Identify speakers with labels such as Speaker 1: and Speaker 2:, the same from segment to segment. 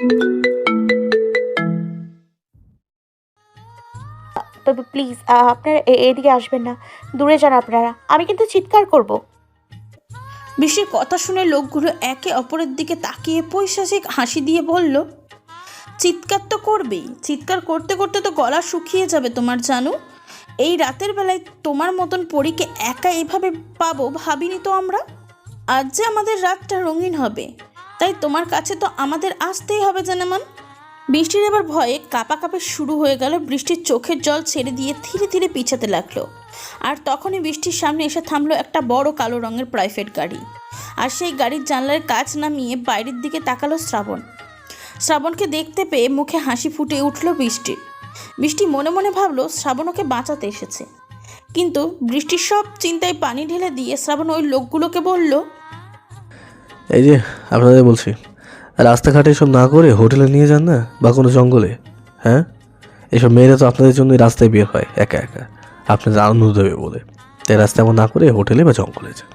Speaker 1: তবে প্লিজ আপনারা এদিকে আসবেন না। দূরে যান আপনারা। আমি কিন্তু চিৎকার করব।
Speaker 2: বিশ্বের কথা শুনে লোকগুলো একে অপরের দিকে তাকিয়ে পৈশাচিক হাসি দিয়ে বলল, চিৎকার তো করবেই। চিৎকার করতে করতে তো গলা শুকিয়ে যাবে তোমার, জানো? এই রাতের বেলায় তোমার মতন পরীকে একা এভাবে পাবো ভাবিনি তো আমরা? আজ যে আমাদের রাতটা রঙিন হবে। তাই তোমার কাছে তো আমাদের আসতেই হবে, জানামান। বৃষ্টির এবার ভয়ে কাপা কাপে শুরু হয়ে গেল, বৃষ্টির চোখের জল ছেড়ে দিয়ে ধীরে ধীরে পিছাতে লাগল। আর তখনই বৃষ্টির সামনে এসে থামলো একটা বড় কালো রঙের প্রাইভেট গাড়ি। আর সেই গাড়ির জানলার কাচ নামিয়ে বাইরের দিকে তাকালো শ্রাবণ। শ্রাবণকে দেখতে পেয়ে মুখে হাসি ফুটে উঠল বৃষ্টির বৃষ্টি মনে মনে ভাবলো শ্রাবণ ওকে বাঁচাতে এসেছে। কিন্তু বৃষ্টির সব চিন্তায় পানি ঢেলে দিয়ে শ্রাবণ ওই লোকগুলোকে বলল
Speaker 3: এই যে আপনাদের বলছি, রাস্তাঘাটে এসব না করে হোটেলে নিয়ে যান না, বা কোনো জঙ্গলে হ্যাঁ? এসব মেয়েরা তো আপনাদের জন্যই রাস্তায় বের হয়, একা একা। আপনাদের আনন্দ দেবে বলে। তাই রাস্তা এমন না করে হোটেলে বা জঙ্গলে যান।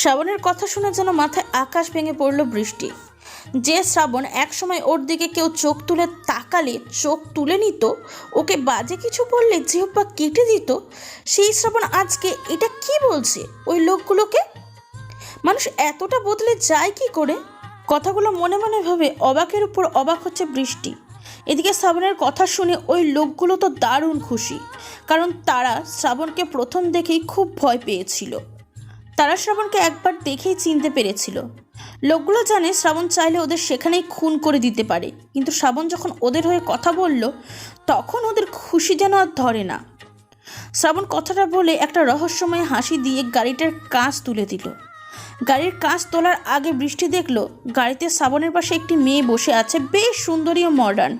Speaker 2: শ্রাবণের কথা শুনে যেন মাথায় আকাশ ভেঙে পড়ল বৃষ্টি। যে শ্রাবণ একসময় ওর দিকে কেউ চোখ তুলে তাকালে, চোখ তুলে নিত, ওকে বাজে কিছু বললে জিহ্বা কেটে দিত, সেই শ্রাবণ আজকে এটা কি বলছে? ওই লোকগুলোকে মানুষ এতটা বদলে যায় কি করে? কথাগুলো মনে মনে ভাবে অবাকের উপর অবাক হচ্ছে বৃষ্টি। এদিকে শ্রাবণের কথা শুনে ওই লোকগুলো তো দারুণ খুশি, কারণ তারা শ্রাবণকে প্রথম দেখেই খুব ভয় পেয়েছিল। তারা শ্রাবণকে একবার দেখেই চিনতে পেরেছিল। লোকগুলো জানে শ্রাবণ চাইলে ওদের সেখানেই খুন করে দিতে পারে, কিন্তু শ্রাবণ যখন ওদের হয়ে কথা বলল, তখন ওদের খুশি যেন আর ধরে না। শ্রাবণ কথাটা বলে একটা রহস্যময় হাসি দিয়ে গাড়িটার কাঁচ তুলে দিল। গাড়ির কাঁচ তোলার আগে বৃষ্টি দেখল গাড়িতে শ্রাবণের পাশে একটি মেয়ে বসে আছে বেশ সুন্দরী ও মডার্ন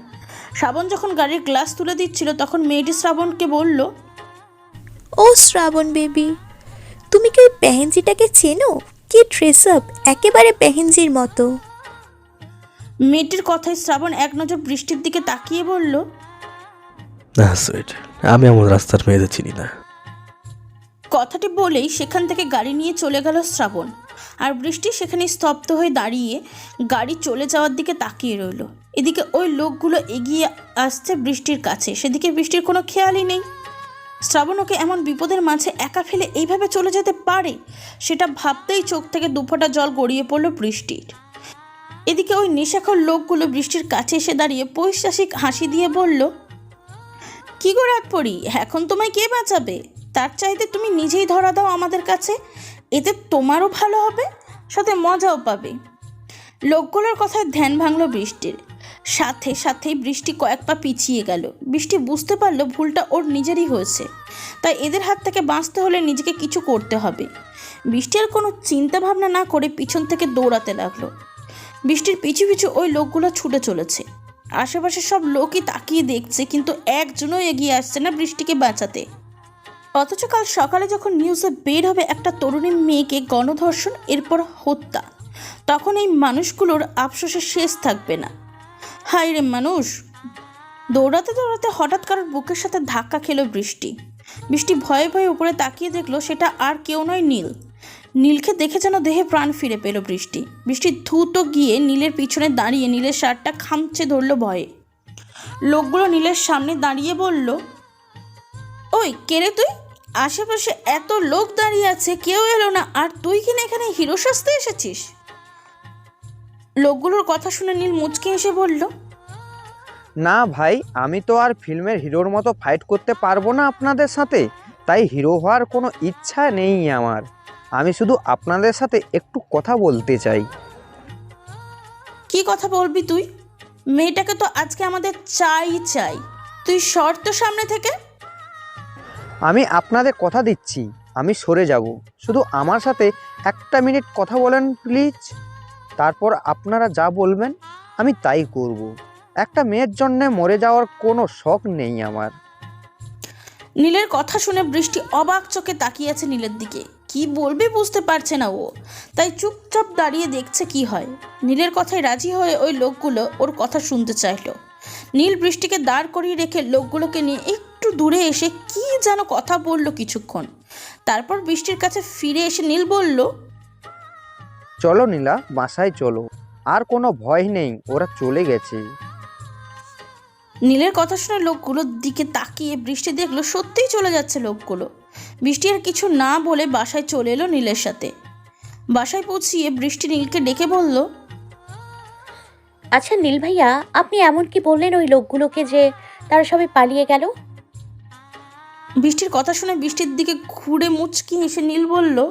Speaker 2: শ্রাবণ যখন গাড়ির গ্লাস তুলে দিচ্ছিল তখন মেয়েটি শ্রাবণকে বলল
Speaker 4: ও শ্রাবণ বেবি তুমি কি ওই পেহেন্জিটাকে চেনো? কি ড্রেস আপ একেবারে পেহেন্জির মতো।
Speaker 2: মেয়েটির কথায় শ্রাবণ এক নজর বৃষ্টির দিকে তাকিয়ে বলল
Speaker 3: না সুইট আমি এমন রাস্তার মেয়েদের চিনি না।
Speaker 2: কথাটি বলেই সেখান থেকে গাড়ি নিয়ে চলে গেল শ্রাবণ। আর বৃষ্টি সেখানে স্তব্ধ হয়ে দাঁড়িয়ে গাড়ি চলে যাওয়ার দিকে তাকিয়ে রইল। এদিকে ওই লোকগুলো এগিয়ে আসছে বৃষ্টির কাছে। সেদিকে বৃষ্টির কোনো খেয়ালই নেই। শ্রাবণ ওকে এমন বিপদের মাঝে একা ফেলে এইভাবে চলে যেতে পারে? সেটা ভাবতেই চোখ থেকে দুফোঁটা জল গড়িয়ে পড়ল বৃষ্টির। এদিকে ওই নেশাখর লোকগুলো বৃষ্টির কাছে এসে দাঁড়িয়ে পৈশাসিক হাসি দিয়ে বলল, কি গো রাত পড়ি এখন তোমায় কে বাঁচাবে? তার চাইতে তুমি নিজেই ধরা দাও আমাদের কাছে। এতে তোমারও ভালো হবে, সাথে মজাও পাবে। লোকগুলোর কথায় ধ্যান ভাঙলো বৃষ্টির। সাথে সাথেই বৃষ্টি কয়েক পা পিছিয়ে গেল। বৃষ্টি বুঝতে পারল ভুলটা ওর নিজেরই হয়েছে। তাই এদের হাত থেকে বাঁচতে হলে নিজেকে কিছু করতে হবে। বৃষ্টি আর কোনো চিন্তা ভাবনা না করে পিছন থেকে দৌড়াতে লাগল। বৃষ্টির পিছু পিছু ওই লোকগুলো ছুটে চলেছে। আশেপাশে সব লোকই তাকিয়ে দেখছে, কিন্তু একজনও এগিয়ে আসছে না বৃষ্টিকে বাঁচাতে। অথচ কাল সকালে যখন নিউজে বের হবে একটা তরুণী মেয়েকে গণধর্ষণ, এরপর হত্যা, তখন এই মানুষগুলোর আফসোসের শেষ থাকবে না। হায় রে মানুষ! দৌড়াতে দৌড়াতে হঠাৎ কারোর বুকের সাথে ধাক্কা খেলো বৃষ্টি। বৃষ্টি ভয়ে ভয়ে উপরে তাকিয়ে দেখল সেটা আর কেউ নয় নীল। নীলকে দেখে যেন দেহে প্রাণ ফিরে পেল বৃষ্টি। বৃষ্টি ধূত গিয়ে নীলের পিছনে দাঁড়িয়ে নীলের শার্টটা খামচে ধরলো ভয়ে। লোকগুলো নীলের সামনে দাঁড়িয়ে বলল, ওই, কে রে তুই? আশেপাশে এত লোক দাঁড়িয়ে আছে কেউ এলো না। আর তুই কিনা এখানে হিরো সাজতে এসেছিস? লোকগুলোর কথা শুনে নীল মুচকে এসে বলল
Speaker 5: না ভাই আমি তো আর ফিল্মের হিরোর মতো ফাইট করতে পারব না আপনাদের সাথে। তাই হিরো হওয়ার কোনো ইচ্ছা নেই আমার। আমি শুধু আপনাদের সাথে একটু কথা বলতে চাই।
Speaker 2: কি কথা বলবি তুই? মেয়েটাকে তো আজকে আমাদের চাই চাই। তুই শর্ত সামনে থেকে
Speaker 5: আমি আপনাদের কথা দিচ্ছি, আমি সরে যাব। শুধু আমার সাথে একটা মিনিট কথা বলেন, প্লিজ। তারপর আপনারা যা বলবেন, আমি তাই করব। একটা মেয়ের জন্য মরে যাওয়ার কোনো শখ নেই আমার।
Speaker 2: নীলের কথা শুনে বৃষ্টি অবাক চোখে তাকিয়ে আছে নীলের দিকে। কি বলবে বুঝতে পারছে না ও। তাই চুপচাপ দাঁড়িয়ে দেখছে কি হয়। নীলের কথায় রাজি হয়ে ওই লোকগুলো ওর কথা শুনতে চাইলো। নীল বৃষ্টিকে দাঁড় করিয়ে রেখে লোকগুলোকে নিয়ে একটু দূরে এসে কি যেন কথা বলল কিছুক্ষণ। তারপর বৃষ্টির কাছে ফিরে এসে নীল বলল
Speaker 5: চলো নীলা বাসায় চলো। আর কোনো ভয় নেই ওরা চলে গেছে।
Speaker 2: নীলের কথা শুনে লোকগুলোর দিকে তাকিয়ে বৃষ্টি দেখল সত্যিই চলে যাচ্ছে লোকগুলো। বৃষ্টি আর কিছু না বলে বাসায় চলে এলো নীলের সাথে। বাসায় পৌঁছিয়ে বৃষ্টি নীলকে ডেকে বলল
Speaker 1: আচ্ছা নীল ভাইয়া আপনি এমন কি বললেন ওই লোকগুলোকে যে তারা সবাই পালিয়ে গেল?
Speaker 2: বৃষ্টির কথা শুনে বৃষ্টির দিকে ঘুরে মুচকি এসে নীল বলল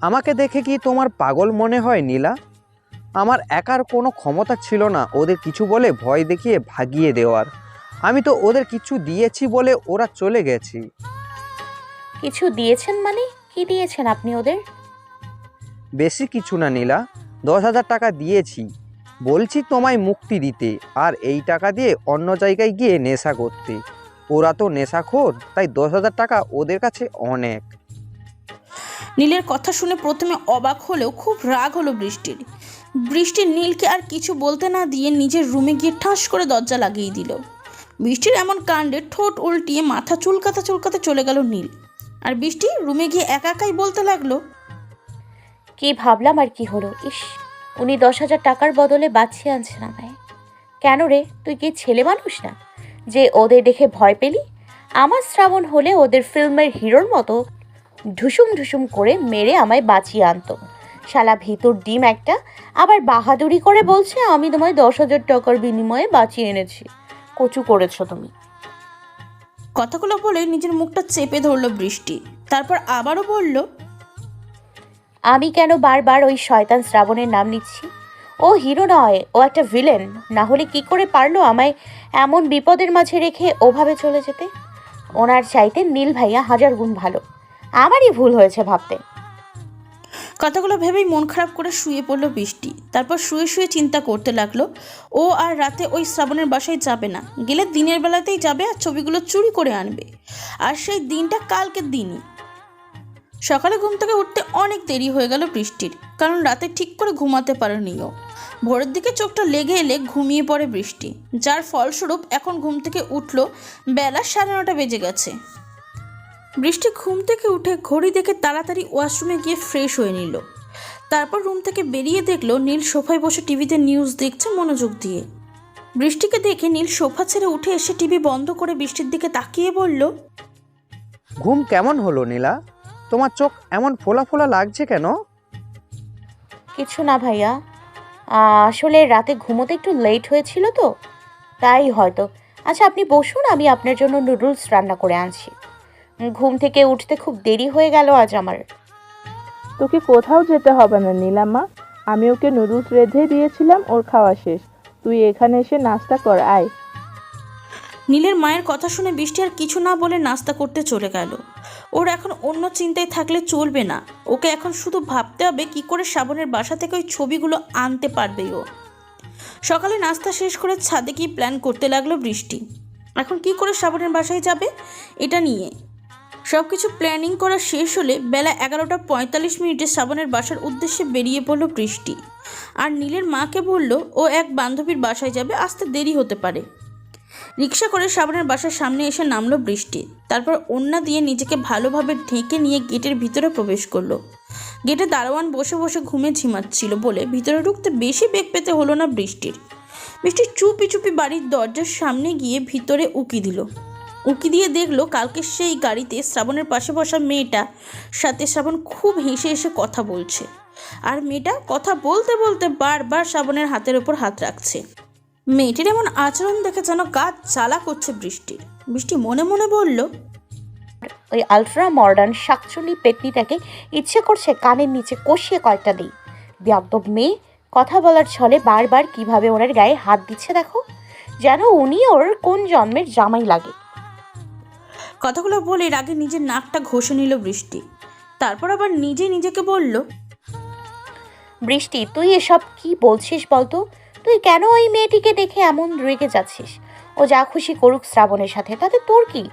Speaker 5: আমাকে দেখে কি তোমার পাগল মনে হয় নীলা? আমার একার কোনো ক্ষমতা ছিল না ওদের কিছু বলে ভয় দেখিয়ে ভাগিয়ে দেওয়ার। আমি তো ওদের কিছু দিয়েছি বলে ওরা চলে গেছি।
Speaker 1: কিছু দিয়েছেন মানে? কি দিয়েছেন আপনি ওদের?
Speaker 5: বেশি কিছু না নীলা। দশ হাজার টাকা দিয়েছি। বলছি তোমায় মুক্তি দিতে আর এই টাকা দিয়ে অন্য জায়গায় গিয়ে নেশা করতে। ওরা তো নেশাখোর তাই দশ হাজার টাকা ওদের কাছে অনেক।
Speaker 2: নীলের কথা শুনে প্রথমে অবাক হলেও খুব রাগ হলো বৃষ্টির। বৃষ্টির নীলকে আর কিছু বলতে না দিয়ে নিজের রুমে গিয়ে ঠাস করে দরজা লাগিয়ে দিল। বৃষ্টির এমন কাণ্ডে ঠোঁট উল্টিয়ে মাথা চুলকাতে চুলকাতে চলে গেল নীল। আর বৃষ্টি রুমে গিয়ে একা একাই বলতে লাগল
Speaker 1: কি ভাবলাম আর কি হলো? ইস উনি দশ হাজার টাকার বদলে বাঁচিয়ে আনছেন আমায়। কেন রে? তুই কি ছেলে মানুষ না? যে ওদের দেখে ভয় পেলি? আমার শ্রাবণ হলে ওদের ফিল্মের হিরোর মতো ঢুসুম ঢুসুম করে মেরে আমায় বাঁচিয়ে আনতো। শালা ভিতর ডিম একটা। আবার বাহাদুরি করে বলছে, আমি তোমায় দশ হাজার টাকার বিনিময়ে বাঁচিয়ে এনেছি। কচু করেছ তুমি।
Speaker 2: কথাগুলো বলে নিজের মুখটা চেপে ধরলো বৃষ্টি। তারপর আবারও বলল
Speaker 1: আমি কেন বারবার ওই শয়তান শ্রাবণের নাম নিচ্ছি? ও হিরো নয়, ও একটা ভিলেন। না হলে কি করে পারল আমায় এমন বিপদের মাঝে রেখে ওভাবে চলে যেতে? ওনার চাইতে নীল ভাইয়া হাজার গুণ ভালো। আমারই ভুল হয়েছে ভাবতে।
Speaker 2: কথাগুলো ভেবেই মন খারাপ করে শুয়ে পড়ল বৃষ্টি। তারপর শুয়ে শুয়ে চিন্তা করতে লাগল, ও আর রাতে ওই শ্রাবণের বাসায় যাবে না। গেলে দিনের বেলাতেই যাবে আর ছবিগুলো চুরি করে আনবে। আর সেই দিনটা কালকের দিনই। সকালে ঘুম থেকে উঠতে অনেক দেরি হয়ে গেল বৃষ্টির, কারণ রাতে ঠিক করে ঘুমাতে পারেনি ও ভোরের দিকে চোখটা লেগে এলে ঘুমিয়ে পড়ে বৃষ্টি, যার ফলস্বরূপ এখন ঘুম থেকে উঠল বেলা সাড়ে নটা বেজে গেছে। বৃষ্টি ঘুম থেকে উঠে ঘড়ি দেখে তাড়াতাড়ি ওয়াশরুমে গিয়ে ফ্রেশ হয়ে নিল। তারপর রুম থেকে বেরিয়ে দেখল নীল সোফায় বসে টিভিতে নিউজ দেখছে মনোযোগ দিয়ে। বৃষ্টিকে দেখে নীল সোফা ছেড়ে উঠে এসে টিভি বন্ধ করে বৃষ্টির দিকে তাকিয়ে বলল,
Speaker 5: ঘুম কেমন হলো নীলা? তোমার চোখ এমন ফোলা ফোলা লাগছে কেন?
Speaker 1: কিছু না ভাইয়া। আহ, আসলে রাতে ঘুমোতে একটু লেট হয়েছিল তো তাই হয়তো। আচ্ছা আপনি বসুন আমি আপনার জন্য নুডলস রান্না করে আনছি। উম, ঘুম থেকে উঠতে খুব দেরি হয়ে গেল আজ আমার।
Speaker 6: তোকে কোথাও যেতে হবে না নীলাম্মা আমি ওকে নুডলস রেঁধে দিয়েছিলাম ওর খাওয়া শেষ। তুই এখানে এসে নাস্তা কর আয়।
Speaker 2: নীলের মায়ের কথা শুনে বৃষ্টি আর কিছু না বলে নাস্তা করতে চলে গেল। ওর এখন অন্য চিন্তায় থাকলে চলবে না। ওকে এখন শুধু ভাবতে হবে কি করে শ্রাবণের বাসা থেকে ওই ছবিগুলো আনতে পারবে ও। সকালে নাস্তা শেষ করে ছাদে গিয়ে প্ল্যান করতে লাগল বৃষ্টি। এখন কি করে শ্রাবণের বাসায় যাবে? এটা নিয়ে। সব কিছু প্ল্যানিং করা শেষ হলে বেলা এগারোটা পঁয়তাল্লিশ মিনিটে শ্রাবণের বাসার উদ্দেশ্যে বেরিয়ে পড়ল বৃষ্টি। আর নীলের মাকে বলল, ও এক বান্ধবীর বাসায় যাবে, আসতে দেরি হতে পারে। রিক্সা করে শ্রাবণের বাসার সামনে এসে নামলো বৃষ্টি। তারপর ওন্না দিয়ে নিজেকে ভালোভাবে ঢেকে নিয়ে গেটের ভিতরে প্রবেশ করল। গেটে দারোয়ান বসে বসে ঘুমে ঝিমাচ্ছিল বলে ভিতরে ঢুকতে বেশি বেগ পেতে হলো না বৃষ্টির। বৃষ্টি চুপি চুপি বাড়ির দরজার সামনে গিয়ে ভিতরে উকি দিল। উকি দিয়ে দেখল কালকে সেই গাড়িতে শ্রাবণের পাশে বসা মেয়েটা সাথে শ্রাবণ খুব হেসে হেসে কথা বলছে। আর মেয়েটা কথা বলতে বলতে বারবার শ্রাবণের হাতের ওপর হাত রাখছে। মেয়েটির এমন আচরণ দেখে যেন গা জ্বালা করছে বৃষ্টির। বৃষ্টি মনে মনে বলল
Speaker 1: ওই আলট্রা মডার্ন শাকচুনি পেতনিটাকে ইচ্ছে করছে কানের নিচে কষিয়ে কয়েকটা দিই। বিয়াদ্দব মেয়ে কথা বলার ছলে বারবার কীভাবে ওনার গায়ে হাত দিচ্ছে দেখো? যেন উনি ওর কোন জন্মের জামাই লাগে।
Speaker 2: কথাগুলো বলে আগে নিজের নাকটা ঘষে নিল বৃষ্টি। তারপর আবার নিজে নিজেকে বলল
Speaker 1: বৃষ্টি তুই এসব কি বলছিস বলতো? তুই কেন ওই মেয়েটিকে দেখে এমন রেগে যাচ্ছিস? ও যা খুশি করুক শ্রাবণের সাথে, তাতে তোর কি?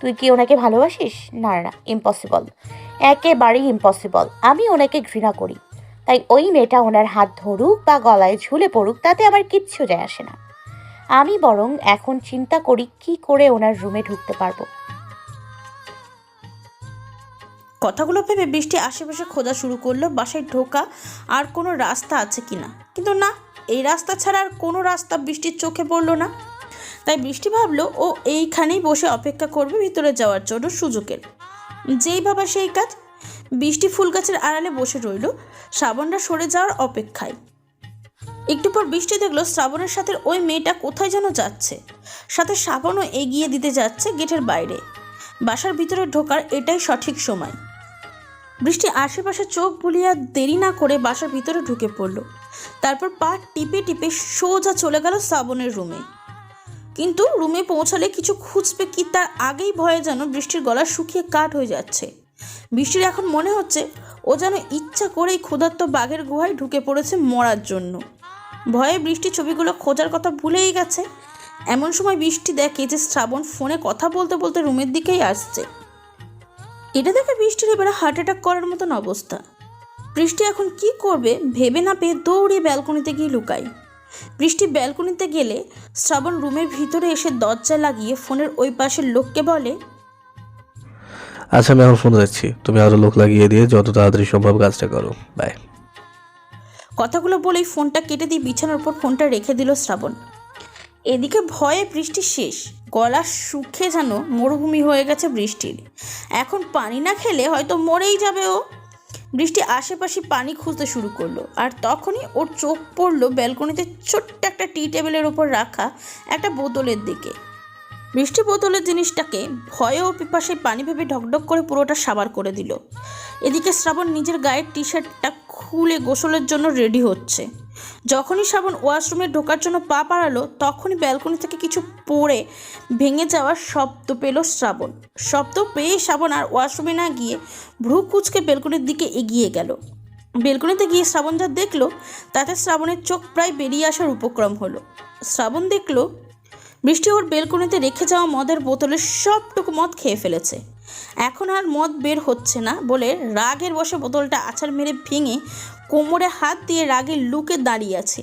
Speaker 1: তুই কি ওনাকে ভালোবাসিস? না না ইম্পসিবল একেবারেই ইম্পসিবল আমি ওনাকে ঘৃণা করি। তাই ওই মেয়েটা ওনার হাত ধরুক বা গলায় ঝুলে পড়ুক, তাতে আমার কিচ্ছু যায় আসে না। আমি বরং এখন চিন্তা করি কি করে ওনার রুমে ঢুকতে পারব।
Speaker 2: কথাগুলো ভেবে বৃষ্টি আশেপাশে খোঁজা শুরু করল, বাসায় ঢোকা আর কোনো রাস্তা আছে কিনা। কিন্তু না এই রাস্তা ছাড়া আর কোনো রাস্তা বৃষ্টির চোখে পড়ল না। তাই বৃষ্টি ভাবলো, ও এইখানেই বসে অপেক্ষা করবে ভিতরে যাওয়ার জন্য সুযোগের। যেই ভাবা সেই কাজ, বৃষ্টি ফুল গাছের আড়ালে বসে রইল শ্রাবণরা সরে যাওয়ার অপেক্ষায়। একটু পর বৃষ্টি দেখল শ্রাবণের সাথে ওই মেয়েটা কোথায় যেন যাচ্ছে। সাথে শ্রাবণও এগিয়ে দিতে যাচ্ছে গেটের বাইরে। বাসার ভিতরে ঢোকার এটাই সঠিক সময়। বৃষ্টি আশেপাশে চোখ বুলিয়া দেরি না করে বাসার ভিতরে ঢুকে পড়ল। তারপর পা টিপে টিপে সোজা চলে গেল শ্রাবণের রুমে। কিন্তু রুমে পৌঁছালে কিছু খুঁজবে কি তার আগেই ভয়ে যেন বৃষ্টির গলা শুকিয়ে কাঠ হয়ে যাচ্ছে। বৃষ্টির এখন মনে হচ্ছে ও যেন ইচ্ছা করেই ক্ষুধার্ত বাঘের গুহায় ঢুকে পড়েছে মরার জন্য। ভয়ে বৃষ্টি ছবিগুলো খোঁজার কথা ভুলেই গেছে। এমন সময় বৃষ্টি দেখে যে শ্রাবণ ফোনে কথা বলতে বলতে রুমের দিকেই আসছে। এটা দেখে বৃষ্টির এবারে হার্ট অ্যাটাক করার মতন অবস্থা। বৃষ্টি এখন কি করবে ভেবে না পেয়ে দৌড়ে ব্যালকনিতে গিয়ে লুকায় বৃষ্টি ব্যালকনিতে গেলে শ্রাবণ রুমের ভিতরে এসে দরজা লাগিয়ে ফোনের ওই পাশের লোককে বলে
Speaker 3: আচ্ছা আমি এখন ফোন যাচ্ছি। তুমি আরও লোক লাগিয়ে দিয়ে যত তাড়াতাড়ি সম্ভব কাজটা করো। বাই
Speaker 2: কথাগুলো বলেই ফোনটা কেটে দিয়ে বিছানার উপর ফোনটা রেখে দিল শ্রাবণ। এদিকে ভয়ে বৃষ্টি শেষ। গলা শুকে যেন মরুভূমি হয়ে গেছে বৃষ্টির। এখন পানি না খেলে হয়তো মরেই যাবে ও। বৃষ্টি আশেপাশে পানি খুঁজতে শুরু করল। আর তখনই ওর চোখ পড়ল ব্যালকনিতে ছোট্ট একটা টি টেবিলের ওপর রাখা একটা বোতলের দিকে। বৃষ্টি বোতলের জিনিসটাকে ভয়ে ও পিপাসে পানি ভেবে ঢকঢক করে পুরোটা সাবার করে দিল। এদিকে শ্রাবণ নিজের গায়ের টি শার্টটা খুলে গোসলের জন্য রেডি হচ্ছে। যখনই শ্রাবণ ওয়াশরুমে ঢোকার জন্য পা পাড়ালো তখনই ব্যালকনি থেকে কিছু পড়ে ভেঙে যাওয়ার শব্দ পেল শ্রাবণ। শব্দ পেয়ে শ্রাবণ আর ওয়াশরুমে না গিয়ে ভ্রু কুচকে বেলকনির দিকে এগিয়ে গেল। বেলকনিতে গিয়ে শ্রাবণ যা দেখল, তাতে শ্রাবণের চোখ প্রায় বেরিয়ে আসার উপক্রম হলো। শ্রাবণ দেখল, বৃষ্টি ওর বেলকনিতে রেখে যাওয়া মদের বোতলের সবটুকু মদ খেয়ে ফেলেছে। এখন আর মদ বের হচ্ছে না বলে রাগের বসে বোতলটা আছাড় মেরে ভেঙে কোমরে হাত দিয়ে রাগের লুকে দাঁড়িয়ে আছে।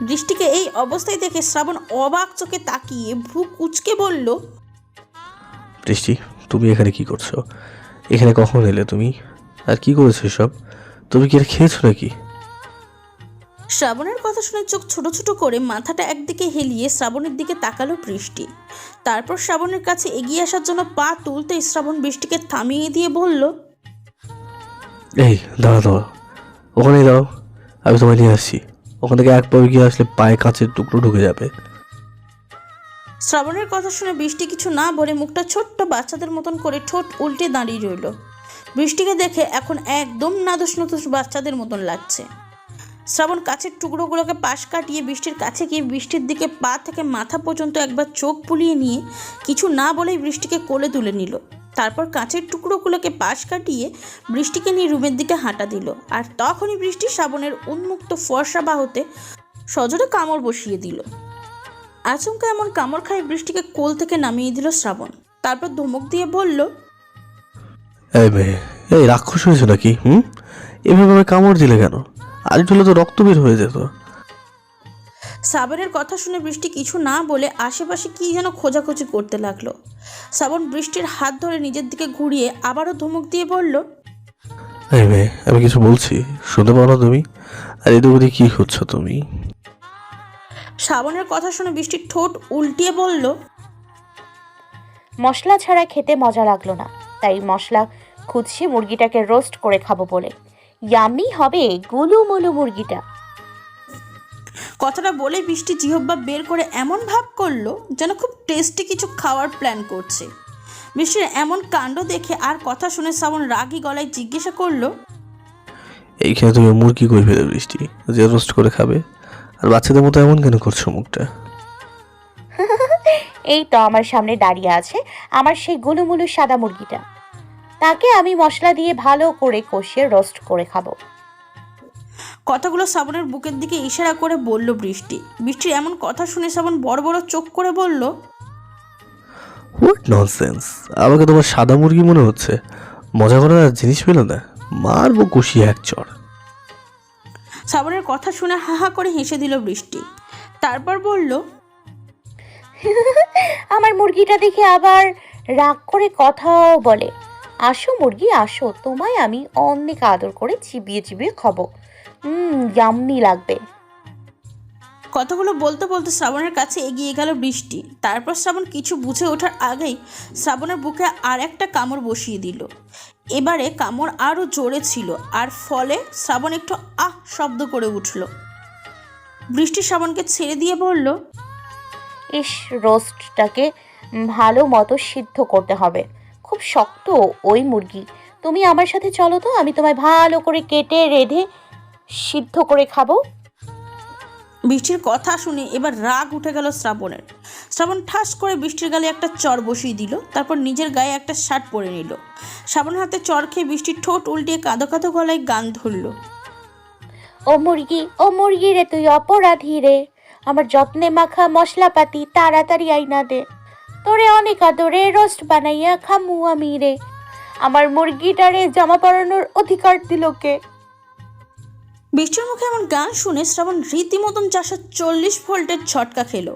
Speaker 2: বৃষ্টিকে এই অবস্থায় দেখে শ্রাবণ অবাক চোখে তাকিয়ে ভ্রু কুচকে বলল
Speaker 3: বৃষ্টি তুমি এখানে কি করছ? এখানে কখন এলে তুমি? আর কি করেছ সব তুমি কি এটা খেয়েছো নাকি?
Speaker 2: শ্রাবণের কথা শুনে চোখ ছোট ছোট করে মাথাটা একদিকে হেলিয়ে শ্রাবণের দিকে তাকালো বৃষ্টি। তারপর শ্রাবণের কাছে এগিয়ে আসার জন্য পা তুলতে শ্রাবণ বৃষ্টিকে থামিয়ে দিয়ে বলল
Speaker 3: এই দাঁড়া দাঁড়া ওখানেই দাও আমি তোমায় নিয়ে আসছি। ওখান থেকে এক পাবে গিয়ে আসলে পায়ে কাঁচের টুকরো ঢুকে যাবে।
Speaker 2: শ্রাবণের কথা শুনে বৃষ্টি কিছু না বলে মুখটা ছোট্ট বাচ্চাদের মতন করে ঠোঁট উল্টে দাঁড়িয়ে রইল। বৃষ্টিকে দেখে এখন একদম নাদুস নতুস বাচ্চাদের মতন লাগছে। শ্রাবণ কাছের টুকরোগুলোকে পাশ কাটিয়ে বৃষ্টির কাছে গিয়ে বৃষ্টির দিকে পা থেকে মাথা পর্যন্ত একবার চোখ বুলিয়ে নিয়ে কিছু না বলেই বৃষ্টিকে কোলে তুলে নিল। তারপর কাঁচের টুকরোগুলোকে পাশ কাটিয়ে বৃষ্টিকে নিয়ে রুমের দিকে হাঁটা দিল। আর তখনই বৃষ্টি শ্রাবণের উন্মুক্ত ফর্সা বাহুতে সজোরে কামড় বসিয়ে দিল। আচমকা এমন কামড় খায় বৃষ্টিকে কোল থেকে নামিয়ে দিল শ্রাবণ। তারপর ধমক দিয়ে বলল,
Speaker 3: এই রাক্ষস হয়েছে নাকি, হুম? এভাবে কামড় দিলে কেন? আর একটু হলে তো রক্ত বের হয়ে যেত।
Speaker 2: শ্রাবণের কথা শুনে বৃষ্টি কিছু না বলে আশেপাশে কী যেন খোঁজাখুঁজি করতে লাগল। শ্রাবণ বৃষ্টির হাত ধরে নিজের দিকে ঘুরিয়ে আবারও ধমক দিয়ে বলল
Speaker 3: এই মেয়ে আমি কিছু বলছি শুনতে পাও না তুমি? আর এদিক ওদিক কি করছ তুমি?
Speaker 2: শ্রাবণের কথা শুনে বৃষ্টির ঠোঁট উল্টিয়ে বলল
Speaker 1: মশলা ছাড়া খেতে মজা লাগল না। তাই মশলা খুঁজছি মুরগিটাকে রোস্ট করে খাব বলে। ইয়ামি হবে গুলুমুলু মুরগিটা।
Speaker 2: কথাটা বলে বৃষ্টি জিহব্বা বের করে এমন ভাব করল যেন খুব টেস্টি কিছু খাওয়ার প্ল্যান করছে। বৃষ্টির এমন কাণ্ড দেখে আর কথা শুনে শ্রাবণ রাগী গলায় জিজ্ঞাসা করল
Speaker 3: এইখানে তুমি মুরগি কই ফেলে বৃষ্টি? যে রোস্ট করে খাবে। আর বাচ্চাদের মতো এমন কেন করছ মুখটা?
Speaker 1: এই তো আমার সামনে দাঁড়িয়ে আছে আমার সেই গুলুমুলু সাদা মুরগিটা। তাকে আমি মশলা দিয়ে ভালো করে কষিয়ে রোস্ট করে খাব।
Speaker 2: কথাগুলো শ্রাবণের বুকের দিকে ইশারা করে বলল বৃষ্টি। বৃষ্টির এমন কথা শুনে শ্রাবণ বড় বড় চোখ করে বলল
Speaker 3: হোয়াট ননসেন্স আমাকে তোমার সাদা মুরগি মনে হচ্ছে। মজা করার আর জিনিস পেলে না। মারবো কষিয়ে এক চড়
Speaker 2: শ্রাবণের কথা শুনে হা হা করে হেসে দিল বৃষ্টি। তারপর বলল
Speaker 1: আমার মুরগিটা দেখে আবার রাগ করে কথাও বলে। আসো মুরগি আসো। তোমায় আমি অনেক আদর করে চিবিয়ে চিবিয়ে খাব। হুম ইয়াম্মি লাগবে।
Speaker 2: কথাগুলো বলতে বলতে শ্রাবণের কাছে এগিয়ে গেল বৃষ্টি। তারপর শ্রাবণ কিছু বুঝে ওঠার আগেই শ্রাবণের বুকে আর একটা কামড় বসিয়ে দিল। এবারে কামড় আরও জোরে ছিল আর ফলে শ্রাবণ একটু আহ শব্দ করে উঠল। বৃষ্টি শ্রাবণকে ছেড়ে দিয়ে বলল
Speaker 1: ইস রোস্টটাকে ভালো মতো সিদ্ধ করতে হবে। খুব শক্ত ওই মুরগি। তুমি আমার সাথে চলো তো আমি তোমায় ভালো করে কেটে রেঁধে সিদ্ধ করে খাব।
Speaker 2: বৃষ্টির কথা শুনে এবার রাগ উঠে গেল শ্রাবণের। শ্রাবণ ঠাস করে বৃষ্টির গালে একটা চর বসিয়ে দিল তারপর নিজের গায়ে একটা শার্ট পরে নিল। শ্রাবণ হাতে চর খেয়ে বৃষ্টির ঠোঁট উল্টিয়ে কাঁদো কাঁদো গলায় গান ধরল।
Speaker 1: ও মুরগি ও মুরগি রে তুই অপরাধী রে। আমার যত্নে মাখা মশলাপাতি তাড়াতাড়ি আইনা দে। তোরে অনেক আদরে রোস্ট বানাইয়া খামু আমি রে। আমার মুরগিটারে জামা পরানোর অধিকার দিল কে?
Speaker 2: বৃষ্টির মুখে এমন গান শুনে শ্রাবণ রীতিমতন চারশো চল্লিশ ভোল্টের ছটকা খেলো।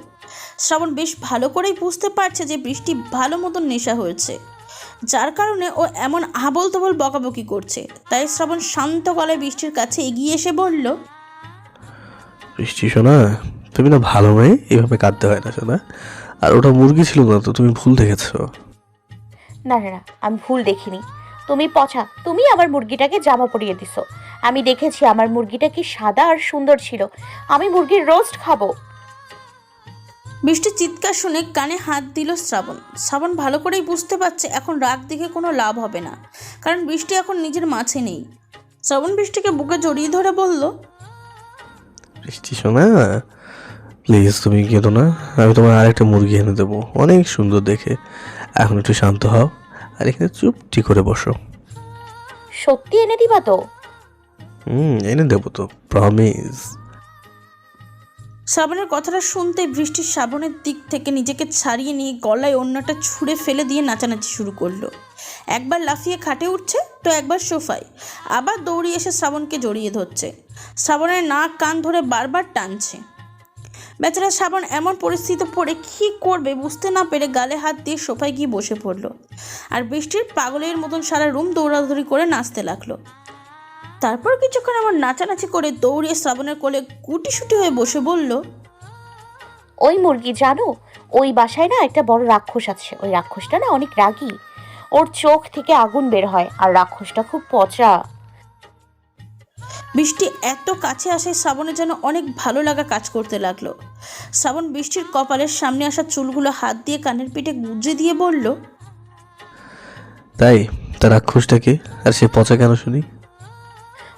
Speaker 2: শ্রাবণ বেশ ভালো করেই বুঝতে পারছে যে বৃষ্টি ভালো মতন নেশা হয়েছে। যার কারণে ও এমন আবল তবল বকাবকি করছে। তাই শ্রাবণ শান্ত গলায় বৃষ্টির কাছে এগিয়ে এসে বলল
Speaker 3: বৃষ্টি শোনা তুমি না ভালো মেয়ে? এভাবে কাঁদতে হয় না শোনা আর ওটা মুরগি ছিল না তো তুমি ভুল দেখেছ।
Speaker 1: না না না আমি ভুল দেখিনি। তুমি পচা তুমি আমার মুরগিটাকে জামা পরিয়ে দিছো। আমি দেখেছি আমার মুরগিটা কি সাদা আর সুন্দর ছিল। আমি মুরগির রোস্ট খাব।
Speaker 2: বৃষ্টির চিৎকার শুনে কানে হাত দিল শ্রাবণ। শ্রাবণ ভালো করেই বুঝতে পারছে এখন রাগ দেখে কোনো লাভ হবে না। কারণ বৃষ্টি এখন নিজের মাঝে নেই। শ্রাবণ বৃষ্টিকে বুকে জড়িয়ে ধরে বলল
Speaker 3: বৃষ্টি শোনা প্লিজ তুমি কেঁদো না। আমি তোমার আরেকটা মুরগি এনে দেবো। অনেক সুন্দর দেখে। এখন একটু শান্ত হও আর এখানে চুপটি করে বসো।
Speaker 1: সত্যি এনে দিবা তো?
Speaker 3: হুম এনে দেবো তো প্রমিস
Speaker 2: শ্রাবণের কথাটা শুনতে বৃষ্টির শ্রাবণের দিক থেকে নিজেকে ছাড়িয়ে নিয়ে গলায় অন্যটা ছুঁড়ে ফেলে দিয়ে নাচানাচি শুরু করল। একবার লাফিয়ে খাটে উঠছে তো একবার সোফায়। আবার দৌড়িয়ে এসে শ্রাবণকে জড়িয়ে ধরছে। শ্রাবণের নাক কান ধরে বারবার টানছে। বেচারা শ্রাবণ এমন পরিস্থিতি পড়ে কী করবে বুঝতে না পেরে গালে হাত দিয়ে সোফায় গিয়ে বসে পড়ল। আর বৃষ্টির পাগলের মতন সারা রুম দৌড়াদৌড়ি করে নাচতে লাগল। তারপর কিছুক্ষণ আমার নাচানাচি করে দৌড়িয়ে শ্রাবণের কোলে গুটিসুটি হয়ে বসে বলল
Speaker 1: ওই মুরগি জানো ওই বাসায় না একটা বড় রাক্ষস আছে। ওই রাক্ষসটা না অনেক রাগী। ওর চোখ থেকে আগুন বের হয় আর রাক্ষসটা খুব পচা।
Speaker 2: বৃষ্টি এত কাছে আসে শ্রাবণের যেন অনেক ভালো লাগা কাজ করতে লাগল। শ্রাবণ বৃষ্টির কপালের সামনে আসা চুলগুলো হাত দিয়ে কানের পিঠে গুজে দিয়ে বলল
Speaker 3: তাই? তার রাক্ষসটাকে আর সে পচা কেন শুনি?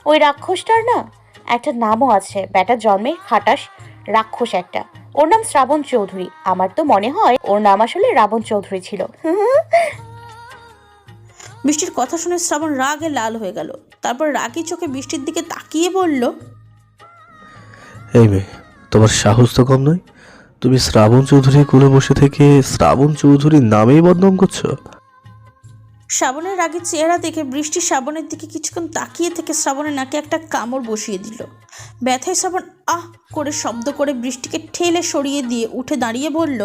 Speaker 1: ওই রাক্ষসটার না একটা নামও আছে। ব্যাটা জন্মে খাটাস রাক্ষস একটা। ওর নাম শ্রাবণ চৌধুরী। আমার তো মনে হয় ওর নাম আসলে রাবণ চৌধুরী ছিল।
Speaker 2: বৃষ্টির কথা শুনে শ্রাবণ রাগে লাল হয়ে গেল। তারপর রাগি চোখে বৃষ্টির দিকে তাকিয়ে বলল
Speaker 3: এই মেয়ে তোমার সাহস তো কম নয়? তুমি শ্রাবণ চৌধুরীর কোলে বসে থেকে শ্রাবণ চৌধুরীর নামেই বদনাম করছ?
Speaker 2: শ্রাবণের রাগে চেহারা দেখে বৃষ্টি শ্রাবণের দিকে কিছুক্ষণ তাকিয়ে থেকে শ্রাবণের নাকে একটা কামড় বসিয়ে দিল। ব্যথায় শ্রাবণ আহ করে শব্দ করে বৃষ্টিকে ঠেলে সরিয়ে দিয়ে উঠে দাঁড়িয়ে বলল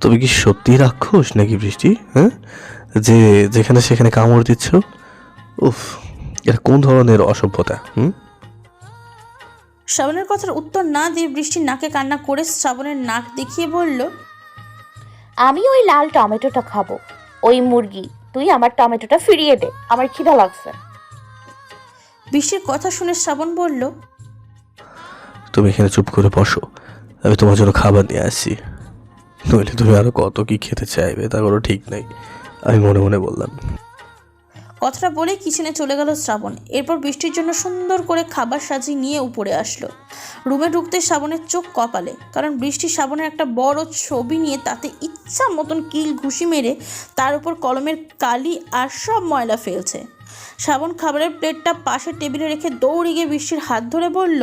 Speaker 3: তুমি কি সত্যি রাক্ষস নাকি বৃষ্টি হ্যাঁ? যে যেখানে সেখানে কামড় দিচ্ছ? উফ এটা কোন ধরনের অসভ্যতা হুম?
Speaker 2: শ্রাবণের কথার উত্তর না দিয়ে বৃষ্টির নাকে কান্না করে শ্রাবণের নাক দেখিয়ে বলল
Speaker 1: আমি ওই লাল টমেটোটা খাব। ওই মুরগি তুই আমার টমেটোটা ফিরিয়ে দে। আমার খিদা লাগছে।
Speaker 2: বৃষ্টির কথা শুনে শ্রাবণ বলল
Speaker 3: তুমি এখানে চুপ করে বসো। আমি তোমার জন্য খাবার নিয়ে আসছি। নইলে তুমি আরও কত কি খেতে চাইবে তা কোনো ঠিক নেই। আমি মনে মনে বললাম
Speaker 2: কথাটা বলেই কিচেনে চলে গেল শ্রাবণ। এরপর বৃষ্টির জন্য সুন্দর করে খাবার সাজিয়ে নিয়ে উপরে আসলো। রুমে ঢুকতে শ্রাবণের চোখ কপালে, কারণ বৃষ্টি শ্রাবণের একটা বড় ছবি নিয়ে তাতে ইচ্ছা মতন কিল ঘুষি মেরে তার উপর কলমের কালি আর সব ময়লা ফেলছে। শ্রাবণ খাবারের প্লেটটা পাশের টেবিলে রেখে দৌড়ে গিয়ে বৃষ্টির হাত ধরে বলল